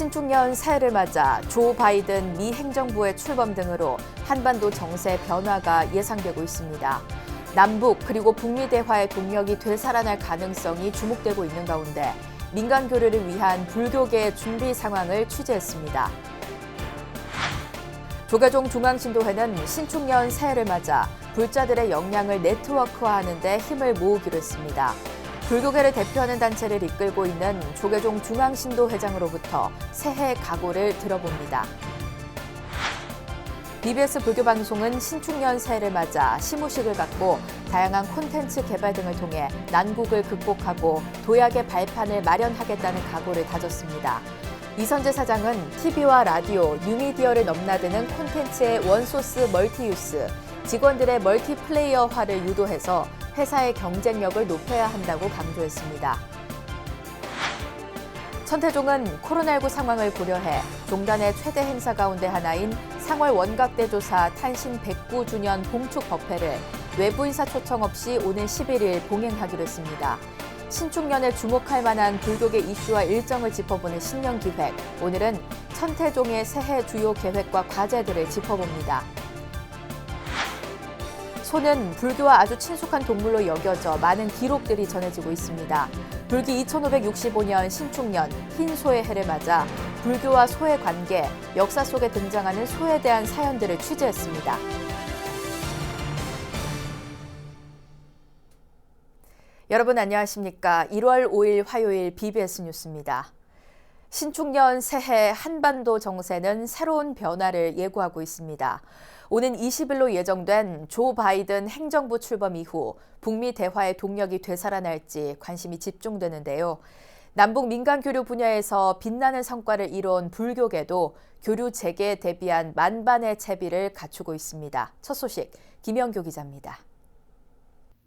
신축년 새해를 맞아 조 바이든 미 행정부의 출범 등으로 한반도 정세 변화가 예상되고 있습니다. 남북 그리고 북미 대화의 동력이 되살아날 가능성이 주목되고 있는 가운데 민간 교류를 위한 불교계 준비 상황을 취재했습니다. 조계종 중앙신도회는 신축년 새해를 맞아 불자들의 역량을 네트워크화하는 데 힘을 모으기로 했습니다. 불교계를 대표하는 단체를 이끌고 있는 조계종 중앙신도 회장으로부터 새해 각오를 들어봅니다. BBS 불교 방송은 신축년 새해를 맞아 시무식을 갖고 다양한 콘텐츠 개발 등을 통해 난국을 극복하고 도약의 발판을 마련하겠다는 각오를 다졌습니다. 이선재 사장은 TV와 라디오, 뉴미디어를 넘나드는 콘텐츠의 원소스 멀티유스, 직원들의 멀티플레이어화를 유도해서 회사의 경쟁력을 높여야 한다고 강조했습니다. 천태종은 코로나19 상황을 고려해 종단의 최대 행사 가운데 하나인 상월 원각대조사 탄신 109주년 봉축 법회를 외부 인사 초청 없이 오는 11일 봉행하기로 했습니다. 신축년에 주목할 만한 불교계 이슈와 일정을 짚어보는 신년 기획. 오늘은 천태종의 새해 주요 계획과 과제들을 짚어봅니다. 소는 불교와 아주 친숙한 동물로 여겨져 많은 기록들이 전해지고 있습니다. 불기 2565년 신축년 흰소의 해를 맞아 불교와 소의 관계, 역사 속에 등장하는 소에 대한 사연들을 취재했습니다. 여러분 안녕하십니까? 1월 5일 화요일 BBS 뉴스입니다. 신축년 새해 한반도 정세는 새로운 변화를 예고하고 있습니다. 오는 20일로 예정된 조 바이든 행정부 출범 이후 북미 대화의 동력이 되살아날지 관심이 집중되는데요. 남북 민간 교류 분야에서 빛나는 성과를 이룬 불교계도 교류 재개에 대비한 만반의 채비를 갖추고 있습니다. 첫 소식 김영교 기자입니다.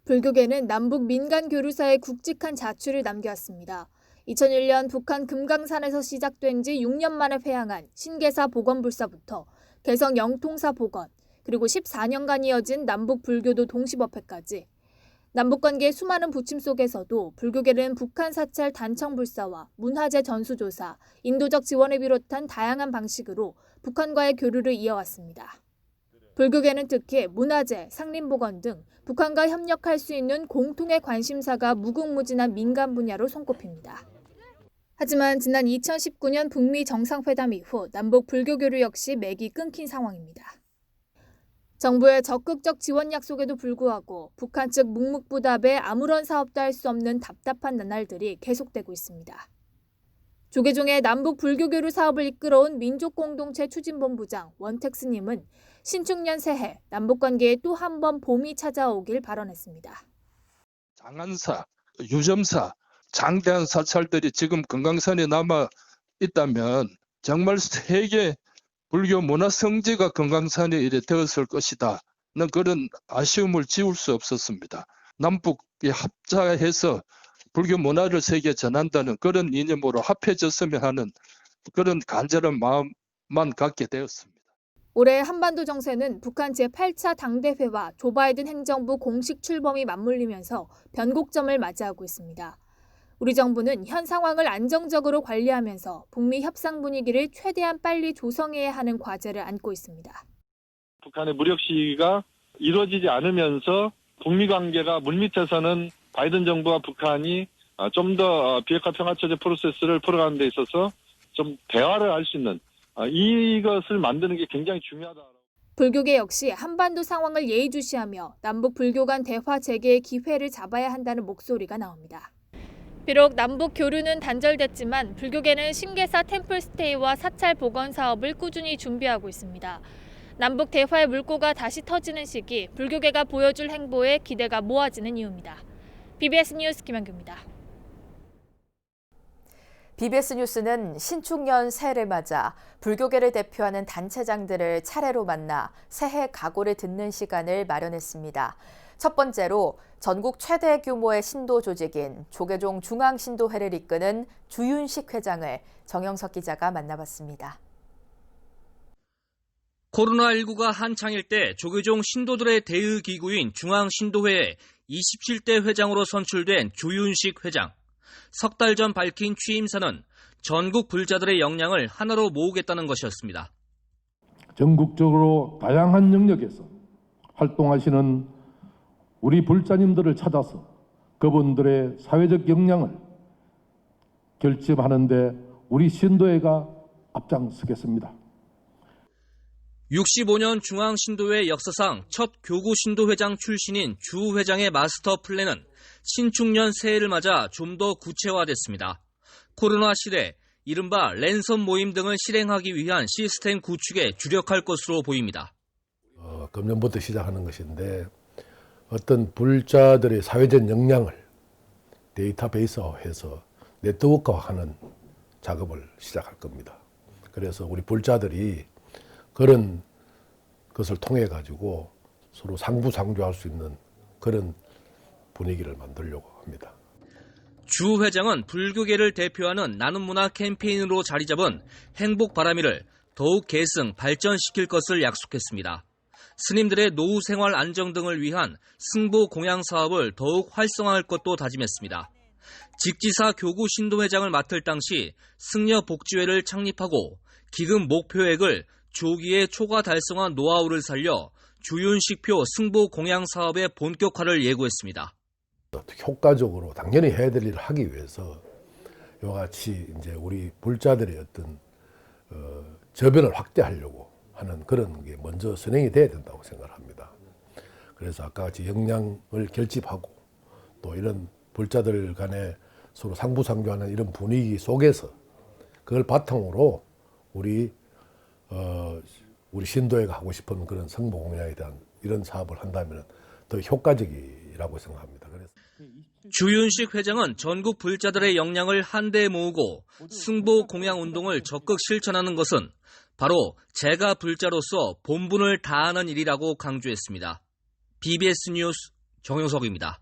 불교계는 남북 민간 교류사의 굵직한 자취를 남겨왔습니다. 2001년 북한 금강산에서 시작된 지 6년 만에 회항한 신계사 복원불사부터 개성 영통사 복원, 그리고 14년간 이어진 남북 불교도 동시법회까지 남북관계의 수많은 부침 속에서도 불교계는 북한 사찰 단청 불사와 문화재 전수조사, 인도적 지원을 비롯한 다양한 방식으로 북한과의 교류를 이어왔습니다. 불교계는 특히 문화재, 상림보건 등 북한과 협력할 수 있는 공통의 관심사가 무궁무진한 민간 분야로 손꼽힙니다. 하지만 지난 2019년 북미 정상회담 이후 남북 불교 교류 역시 맥이 끊긴 상황입니다. 정부의 적극적 지원 약속에도 불구하고 북한 측 묵묵부답에 아무런 사업도 할 수 없는 답답한 나날들이 계속되고 있습니다. 조계종의 남북 불교 교류 사업을 이끌어온 민족공동체 추진본부장 원택스님은 신축년 새해 남북 관계에 또 한 번 봄이 찾아오길 발언했습니다. 장안사, 유점사, 장대한 사찰들이 지금 금강산에 남아 있다면 정말 세계 불교 문화 성지가 금강산에 이래 되었을 것이다. 는 그런 아쉬움을 지울 수 없었습니다. 남북이 합자해서 불교 문화를 세계에 전한다는 그런 이념으로 합해졌으면 하는 그런 간절한 마음만 갖게 되었습니다. 올해 한반도 정세는 북한 제8차 당대회와 조 바이든 행정부 공식 출범이 맞물리면서 변곡점을 맞이하고 있습니다. 우리 정부는 현 상황을 안정적으로 관리하면서 북미 협상 분위기를 최대한 빨리 조성해야 하는 과제를 안고 있습니다. 북한의 무력 시기가 이루어지지 않으면서 북미 관계가 물밑에서는 바이든 정부와 북한이 좀 더 비핵화 평화체제 프로세스를 풀어가는 데 있어서 좀 대화를 할 수 있는 이것을 만드는 게 굉장히 중요하다. 불교계 역시 한반도 상황을 예의주시하며 남북 불교 간 대화 재개의 기회를 잡아야 한다는 목소리가 나옵니다. 비록 남북 교류는 단절됐지만 불교계는 신계사 템플스테이와 사찰 복원 사업을 꾸준히 준비하고 있습니다. 남북 대화의 물꼬가 다시 터지는 시기 불교계가 보여줄 행보에 기대가 모아지는 이유입니다. BBS 뉴스 김한규입니다. BBS 뉴스는 신축년 새해를 맞아 불교계를 대표하는 단체장들을 차례로 만나 새해 각오를 듣는 시간을 마련했습니다. 첫 번째로 전국 최대 규모의 신도 조직인 조계종 중앙신도회를 이끄는 주윤식 회장을 정영석 기자가 만나봤습니다. 코로나19가 한창일 때 조계종 신도들의 대의 기구인 중앙신도회에 27대 회장으로 선출된 조윤식 회장. 석 달 전 밝힌 취임사는 전국 불자들의 역량을 하나로 모으겠다는 것이었습니다. 전국적으로 다양한 영역에서 활동하시는 우리 불자님들을 찾아서 그분들의 사회적 역량을 결집하는데 우리 신도회가 앞장서겠습니다. 65년 중앙신도회 역사상 첫 교구 신도회장 출신인 주 회장의 마스터 플랜은 신축년 새해를 맞아 좀 더 구체화됐습니다. 코로나 시대 이른바 랜선 모임 등을 실행하기 위한 시스템 구축에 주력할 것으로 보입니다. 어, 금년부터 시작하는 것인데 어떤 불자들의 사회적 역량을 데이터베이스화해서 네트워크화하는 작업을 시작할 겁니다. 그래서 우리 불자들이 그런 것을 통해 가지고 서로 상부상조할 수 있는 그런 분위기를 만들려고 합니다. 주 회장은 불교계를 대표하는 나눔 문화 캠페인으로 자리 잡은 행복 바람이를 더욱 계승, 발전시킬 것을 약속했습니다. 스님들의 노후 생활 안정 등을 위한 승보 공양 사업을 더욱 활성화할 것도 다짐했습니다. 직지사 교구 신도회장을 맡을 당시 승려 복지회를 창립하고 기금 목표액을 조기에 초과 달성한 노하우를 살려 주윤식표 승보 공양 사업의 본격화를 예고했습니다. 효과적으로 당연히 해야 될 일을 하기 위해서 이와 같이 이제 우리 불자들의 어떤 어, 저변을 확대하려고 하는 그런 게 먼저 선행이 돼야 된다고 생각합니다. 그래서 아까 같이 역량을 결집하고 또 이런 불자들 간에 서로 상부상조하는 이런 분위기 속에서 그걸 바탕으로 우리 어, 우리 신도회가 하고 싶은 그런 성모 공양에 대한 이런 사업을 한다면 더 효과적이라고 생각합니다. 그래서 주윤식 회장은 전국 불자들의 역량을 한데 모으고 승보 공양 운동을 적극 실천하는 것은 바로 제가 불자로서 본분을 다하는 일이라고 강조했습니다. BBS 뉴스 정용석입니다.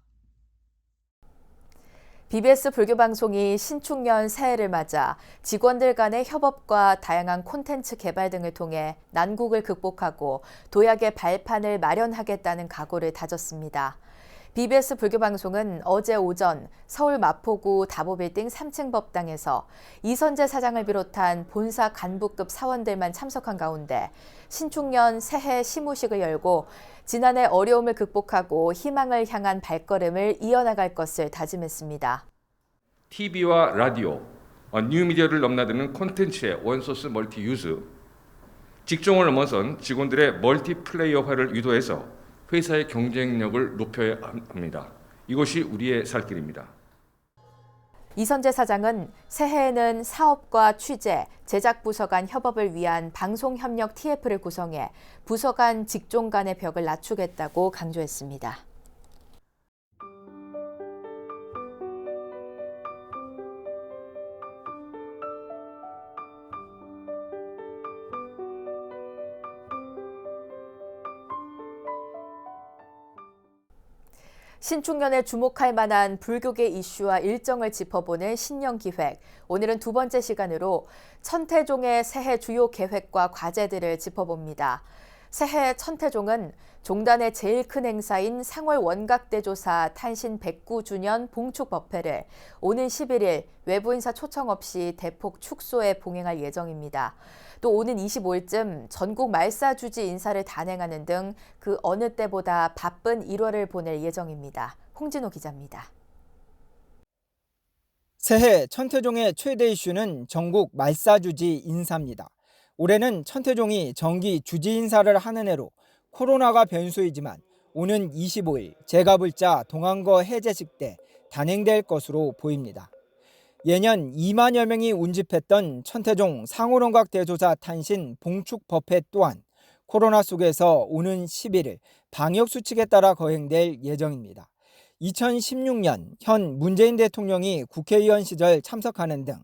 BBS 불교 방송이 신축년 새해를 맞아 직원들 간의 협업과 다양한 콘텐츠 개발 등을 통해 난국을 극복하고 도약의 발판을 마련하겠다는 각오를 다졌습니다. BBS 불교방송은 어제 오전 서울 마포구 다보빌딩 3층 법당에서 이선재 사장을 비롯한 본사 간부급 사원들만 참석한 가운데 신축년 새해 시무식을 열고 지난해 어려움을 극복하고 희망을 향한 발걸음을 이어나갈 것을 다짐했습니다. TV와 라디오, 어, 뉴미디어를 넘나드는 콘텐츠의 원소스 멀티 유즈, 직종을 넘어선 직원들의 멀티 플레이어화를 유도해서 회사의 경쟁력을 높여야 합니다. 이것이 우리의 살 길입니다. 이선재 사장은 새해에는 사업과 취재, 제작 부서 간 협업을 위한 방송 협력 TF를 구성해 부서 간 직종 간의 벽을 낮추겠다고 강조했습니다. 신축년에 주목할 만한 불교계 이슈와 일정을 짚어보는 신년 기획. 오늘은 두 번째 시간으로 천태종의 새해 주요 계획과 과제들을 짚어봅니다. 새해 천태종은 종단의 제일 큰 행사인 상월 원각대조사 탄신 109주년 봉축 법회를 오는 11일 외부 인사 초청 없이 대폭 축소해 봉행할 예정입니다. 또 오는 25일쯤 전국 말사주지 인사를 단행하는 등 그 어느 때보다 바쁜 1월을 보낼 예정입니다. 홍진호 기자입니다. 새해 천태종의 최대 이슈는 전국 말사주지 인사입니다. 올해는 천태종이 정기 주지 인사를 하는 해로 코로나가 변수이지만 오는 25일 제가불자 동안거 해제식 때 단행될 것으로 보입니다. 예년 2만여 명이 운집했던 천태종 상호론각 대조사 탄신 봉축 법회 또한 코로나 속에서 오는 11일 방역 수칙에 따라 거행될 예정입니다. 2016년 현 문재인 대통령이 국회의원 시절 참석하는 등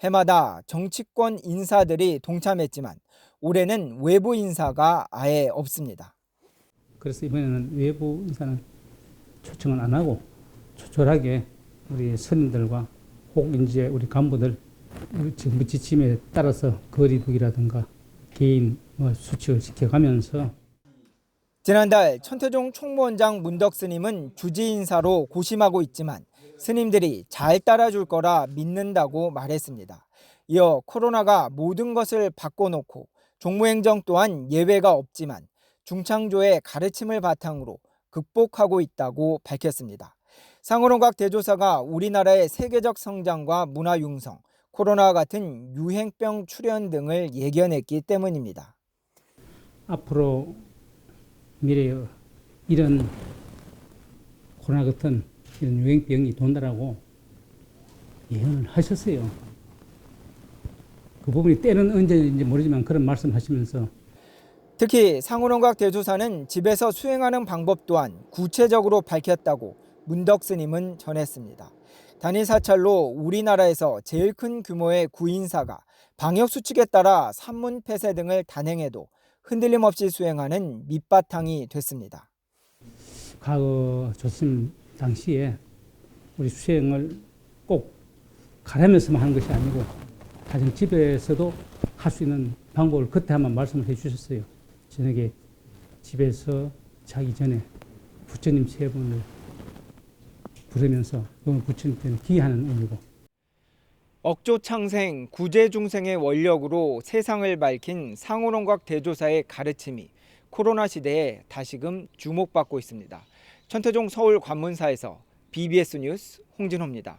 해마다 정치권 인사들이 동참했지만 올해는 외부 인사가 아예 없습니다. 그래서 이번에는 외부 인사는 초청을 안 하고 조촐하게 우리 스님들과 혹 이제 우리 간부들 정부 지침에 따라서 거리두기라든가 개인 뭐 수칙을 지켜가면서 지난달 천태종 총무원장 문덕 스님은 주지 인사로 고심하고 있지만 스님들이 잘 따라줄 거라 믿는다고 말했습니다. 이어 코로나가 모든 것을 바꿔놓고 종무행정 또한 예외가 없지만 중창조의 가르침을 바탕으로 극복하고 있다고 밝혔습니다. 상호론각 대조사가 우리나라의 세계적 성장과 문화 융성, 코로나와 같은 유행병 출현 등을 예견했기 때문입니다. 앞으로 미래에 이런 코로나 같은 이런 유행병이 돈다라고 예언을 하셨어요. 그 부분이 때는 언제인지 모르지만 그런 말씀하시면서 특히 상호론각 대조사는 집에서 수행하는 방법 또한 구체적으로 밝혔다고 문덕 스님은 전했습니다. 단일 사찰로 우리나라에서 제일 큰 규모의 구인사가 방역 수칙에 따라 산문 폐쇄 등을 단행해도 흔들림 없이 수행하는 밑바탕이 됐습니다. 과거 조심 당시에 우리 수행을 꼭 가라면서만 하는 것이 아니고 가정 집에서도 할 수 있는 방법을 그때 한번 말씀을 해 주셨어요. 저녁에 집에서 자기 전에 부처님 세 분을 부르면서 오늘 부처님께는 기하는 의미고 억조 창생, 구제 중생의 원력으로 세상을 밝힌 상호론각 대조사의 가르침이 코로나 시대에 다시금 주목받고 있습니다. 천태종 서울 관문사에서 BBS 뉴스 홍진호입니다.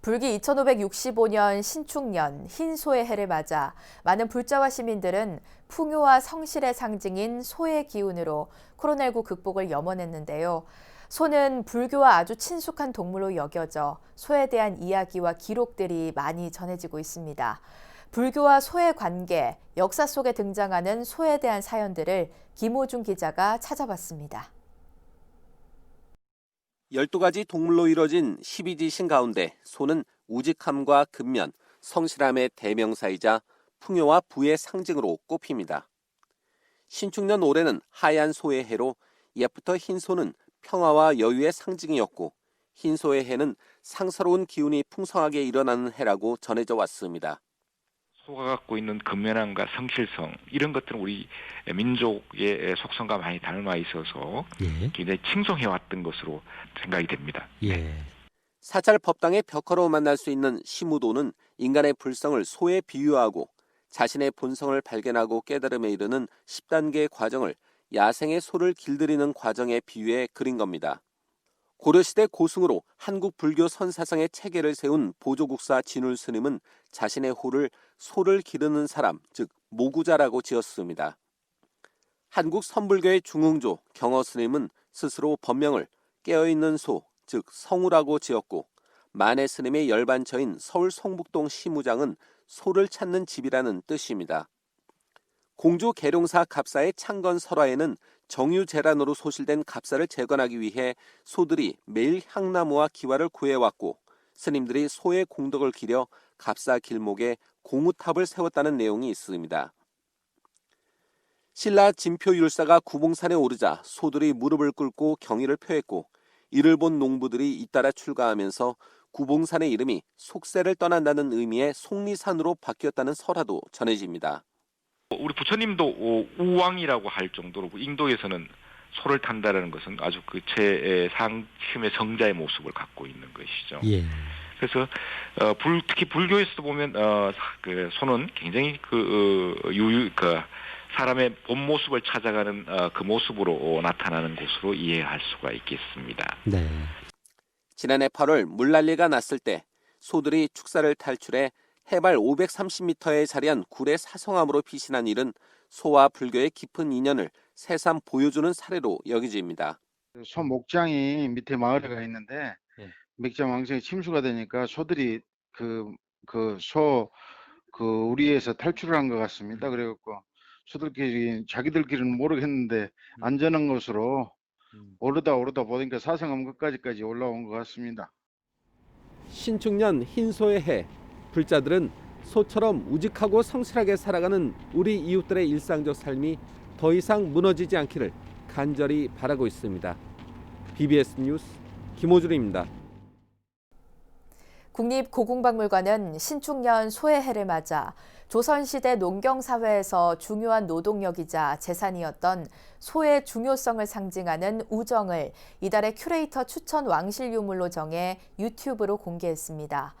불기 2565년 신축년 흰소의 해를 맞아 많은 불자와 시민들은 풍요와 성실의 상징인 소의 기운으로 코로나19 극복을 염원했는데요. 소는 불교와 아주 친숙한 동물로 여겨져 소에 대한 이야기와 기록들이 많이 전해지고 있습니다. 불교와 소의 관계, 역사 속에 등장하는 소에 대한 사연들을 김호중 기자가 찾아봤습니다. 12가지 동물로 이뤄진 12지신 가운데 소는 우직함과 근면, 성실함의 대명사이자 풍요와 부의 상징으로 꼽힙니다. 신축년 올해는 하얀 소의 해로 옛부터 흰 소는 평화와 여유의 상징이었고 흰 소의 해는 상서로운 기운이 풍성하게 일어나는 해라고 전해져 왔습니다. 소가 갖고 있는 근면함과 성실성 이런 것들은 우리 민족의 속성과 많이 닮아 있어서 예. 굉장히 칭송해 왔던 것으로 생각이 됩니다. 예. 사찰 법당의 벽화로 만날 수 있는 시무도는 인간의 불성을 소에 비유하고 자신의 본성을 발견하고 깨달음에 이르는 10단계의 과정을 야생의 소를 길들이는 과정에 비유해 그린 겁니다. 고려시대 고승으로 한국 불교 선사상의 체계를 세운 보조국사 진울 스님은 자신의 호를 소를 기르는 사람, 즉 모구자라고 지었습니다. 한국 선불교의 중흥조 경어 스님은 스스로 법명을 깨어있는 소, 즉 성우라고 지었고 만해 스님의 열반처인 서울 성북동 시무장은 소를 찾는 집이라는 뜻입니다. 공주 계룡사 갑사의 창건 설화에는 정유 재란으로 소실된 갑사를 재건하기 위해 소들이 매일 향나무와 기와를 구해왔고 스님들이 소의 공덕을 기려 갑사 길목에 공우탑을 세웠다는 내용이 있습니다. 신라 진표 율사가 구봉산에 오르자 소들이 무릎을 꿇고 경의를 표했고 이를 본 농부들이 잇따라 출가하면서 구봉산의 이름이 속세를 떠난다는 의미의 속리산으로 바뀌었다는 설화도 전해집니다. 우리 부처님도 우왕이라고 할 정도로 인도에서는 소를 탄다라는 것은 아주 그 최상심의 성자의 모습을 갖고 있는 것이죠. 예. 그래서 어, 불, 특히 불교에서도 보면 어, 그 소는 굉장히 그 어, 유유 그 사람의 본 모습을 찾아가는 어, 그 모습으로 나타나는 것으로 이해할 수가 있겠습니다. 네. 지난해 8월 물난리가 났을 때 소들이 축사를 탈출해 해발 530m에 자리한 굴의 사성함으로 피신한 일은 소와 불교의 깊은 인연을 새삼 보여주는 사례로 여겨집니다. 소 목장이 밑에 마을에 가 있는데 예. 맥장 왕성이 침수가 되니까 소들이 그 그소그 우리에서 탈출을 한 것 같습니다. 그래갖고 소들끼리 자기들끼리는 모르겠는데 안전한 곳으로 오르다 오르다 보니까 사성함 끝까지까지 올라온 것 같습니다. 신축년 흰소의 해 불자들은 소처럼 우직하고 성실하게 살아가는 우리 이웃들의 일상적 삶이 더 이상 무너지지 않기를 간절히 바라고 있습니다. BBS 뉴스 김호준입니다. 국립고궁박물관은 신축년 소의 해를 맞아 조선시대 농경사회에서 중요한 노동력이자 재산이었던 소의 중요성을 상징하는 우정을 이달의 큐레이터 추천 왕실 유물로 정해 유튜브로 공개했습니다.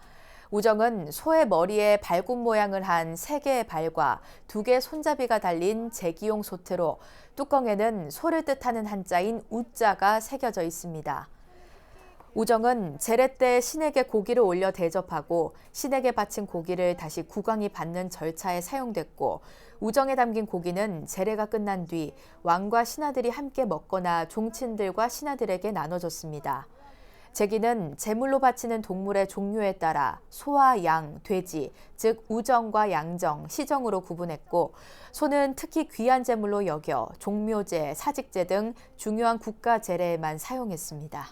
우정은 소의 머리에 발굽 모양을 한 세 개의 발과 두 개의 손잡이가 달린 제기용 소트로 뚜껑에는 소를 뜻하는 한자인 우자가 새겨져 있습니다. 우정은 제례 때 신에게 고기를 올려 대접하고 신에게 바친 고기를 다시 국왕이 받는 절차에 사용됐고 우정에 담긴 고기는 제례가 끝난 뒤 왕과 신하들이 함께 먹거나 종친들과 신하들에게 나눠줬습니다. 제기는 제물로 바치는 동물의 종류에 따라 소와 양, 돼지, 즉 우정과 양정, 시정으로 구분했고 소는 특히 귀한 제물로 여겨 종묘제, 사직제 등 중요한 국가 제례에만 사용했습니다.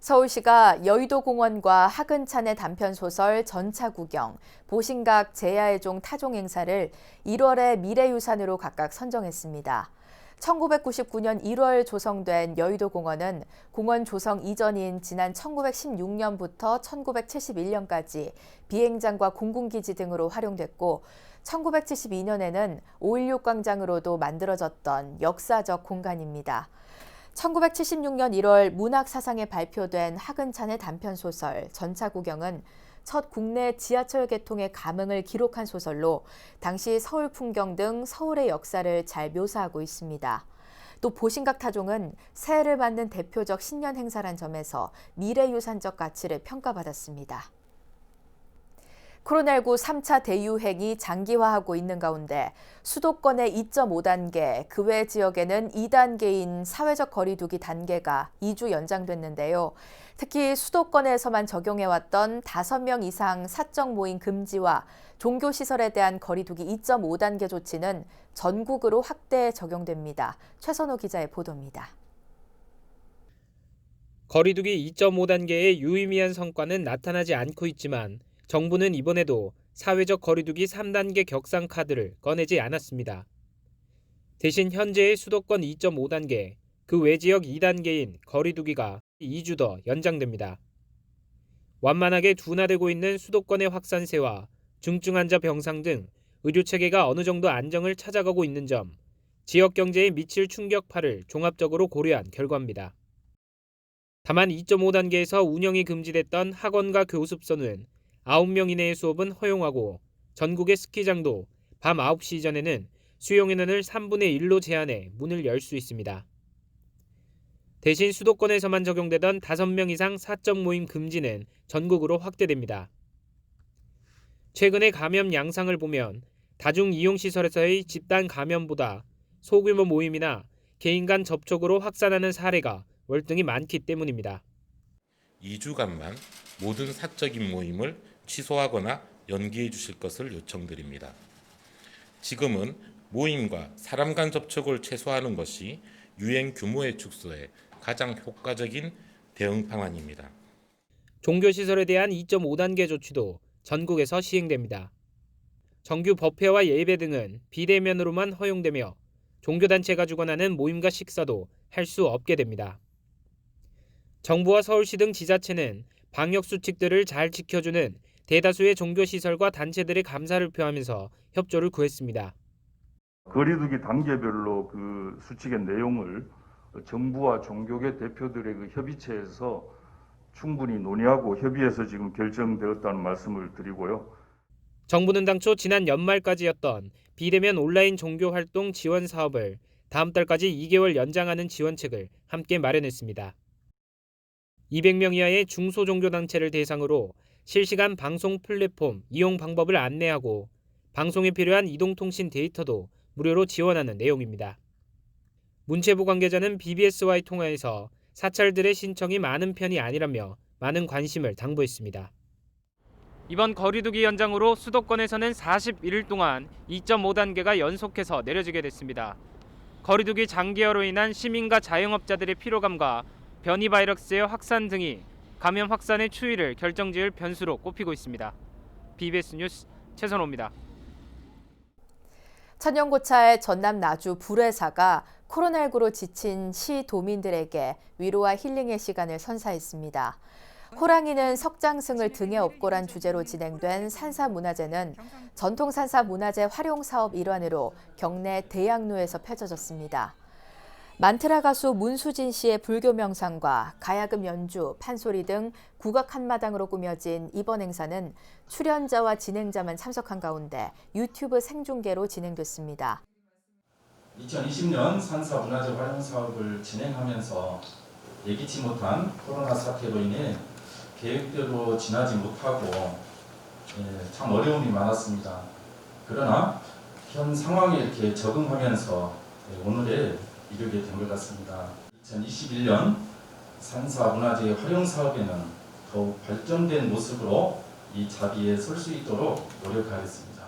서울시가 여의도공원과 하근찬의 단편소설 전차구경, 보신각 제야의 종 타종 행사를 1월의 미래유산으로 각각 선정했습니다. 1999년 1월 조성된 여의도 공원은 공원 조성 이전인 지난 1916년부터 1971년까지 비행장과 공군기지 등으로 활용됐고 1972년에는 5.16 광장으로도 만들어졌던 역사적 공간입니다. 1976년 1월 문학사상에 발표된 하근찬의 단편 소설 전차 구경은 첫 국내 지하철 개통의 감흥을 기록한 소설로 당시 서울 풍경 등 서울의 역사를 잘 묘사하고 있습니다. 또 보신각 타종은 새해를 맞는 대표적 신년 행사란 점에서 미래유산적 가치를 평가받았습니다. 코로나19 3차 대유행이 장기화하고 있는 가운데 수도권의 2.5단계, 그 외 지역에는 2단계인 사회적 거리두기 단계가 2주 연장됐는데요. 특히 수도권에서만 적용해왔던 5명 이상 사적 모임 금지와 종교시설에 대한 거리두기 2.5단계 조치는 전국으로 확대 적용됩니다. 최선호 기자의 보도입니다. 거리두기 2.5단계의 유의미한 성과는 나타나지 않고 있지만 정부는 이번에도 사회적 거리두기 3단계 격상 카드를 꺼내지 않았습니다. 대신 현재의 수도권 2.5단계, 그 외 지역 2단계인 거리두기가 2주 더 연장됩니다. 완만하게 둔화되고 있는 수도권의 확산세와 중증 환자 병상 등 의료 체계가 어느 정도 안정을 찾아가고 있는 점, 지역 경제에 미칠 충격파를 종합적으로 고려한 결과입니다. 다만 2.5단계에서 운영이 금지됐던 학원과 교습소는 9명 이내의 수업은 허용하고 전국의 스키장도 밤 9시 이전에는 수용 인원을 3분의 1로 제한해 문을 열 수 있습니다. 대신 수도권에서만 적용되던 5명 이상 사적 모임 금지는 전국으로 확대됩니다. 최근의 감염 양상을 보면 다중 이용 시설에서의 집단 감염보다 소규모 모임이나 개인 간 접촉으로 확산하는 사례가 월등히 많기 때문입니다. 2주간만 모든 사적인 모임을 취소하거나 연기해 주실 것을 요청드립니다. 지금은 모임과 사람 간 접촉을 최소화하는 것이 유행 규모의 축소에 가장 효과적인 대응 방안입니다. 종교시설에 대한 2.5단계 조치도 전국에서 시행됩니다. 정규 법회와 예배 등은 비대면으로만 허용되며 종교단체가 주관하는 모임과 식사도 할 수 없게 됩니다. 정부와 서울시 등 지자체는 방역 수칙들을 잘 지켜주는 대다수의 종교시설과 단체들의 감사를 표하면서 협조를 구했습니다. 거리두기 단계별로 그 수칙의 내용을 정부와 종교계 대표들의 그 협의체에서 충분히 논의하고 협의해서 지금 결정되었다는 말씀을 드리고요. 정부는 당초 지난 연말까지였던 비대면 온라인 종교 활동 지원 사업을 다음 달까지 2개월 연장하는 지원책을 함께 마련했습니다. 200명 이하의 중소종교단체를 대상으로 실시간 방송 플랫폼 이용 방법을 안내하고 방송에 필요한 이동통신 데이터도 무료로 지원하는 내용입니다. 문체부 관계자는 BBS와의 통화에서 사찰들의 신청이 많은 편이 아니라며 많은 관심을 당부했습니다. 이번 거리두기 연장으로 수도권에서는 41일 동안 2.5단계가 연속해서 내려지게 됐습니다. 거리두기 장기화로 인한 시민과 자영업자들의 피로감과 변이 바이러스의 확산 등이 감염 확산의 추이를 결정지을 변수로 꼽히고 있습니다. BBS 뉴스 최선호입니다. 천연고차의 전남 나주 불회사가 코로나19로 지친 시 도민들에게 위로와 힐링의 시간을 선사했습니다. 호랑이는 석장승을 등에 업고란 주제로 진행된 산사문화제는 전통 산사 문화재 활용 사업 일환으로 경내 대양로에서 펼쳐졌습니다. 만트라 가수 문수진 씨의 불교 명상과 가야금 연주, 판소리 등 국악 한마당으로 꾸며진 이번 행사는 출연자와 진행자만 참석한 가운데 유튜브 생중계로 진행됐습니다. 2020년 산사 문화재 활용 사업을 진행하면서 예기치 못한 코로나 사태로 인해 계획대로 지나지 못하고 예, 참 어려움이 많았습니다. 그러나 현 상황에 이렇게 적응하면서 예, 오늘에 이르게 된 것 같습니다. 2021년 산사 문화재 활용 사업에는 더욱 발전된 모습으로 이 자리에 설 수 있도록 노력하겠습니다.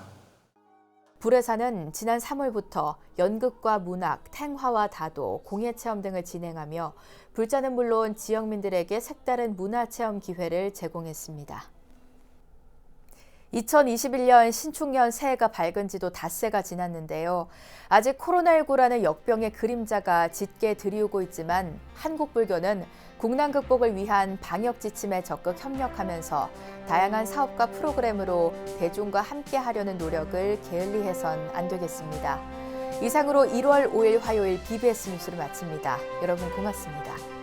불회사는 지난 3월부터 연극과 문학, 탱화와 다도, 공예체험 등을 진행하며 불자는 물론 지역민들에게 색다른 문화체험 기회를 제공했습니다. 2021년 신축년 새해가 밝은 지도 닷새가 지났는데요. 아직 코로나19라는 역병의 그림자가 짙게 드리우고 있지만 한국 불교는 국난 극복을 위한 방역 지침에 적극 협력하면서 다양한 사업과 프로그램으로 대중과 함께 하려는 노력을 게을리해선 안 되겠습니다. 이상으로 1월 5일 화요일 BBS 뉴스를 마칩니다. 여러분 고맙습니다.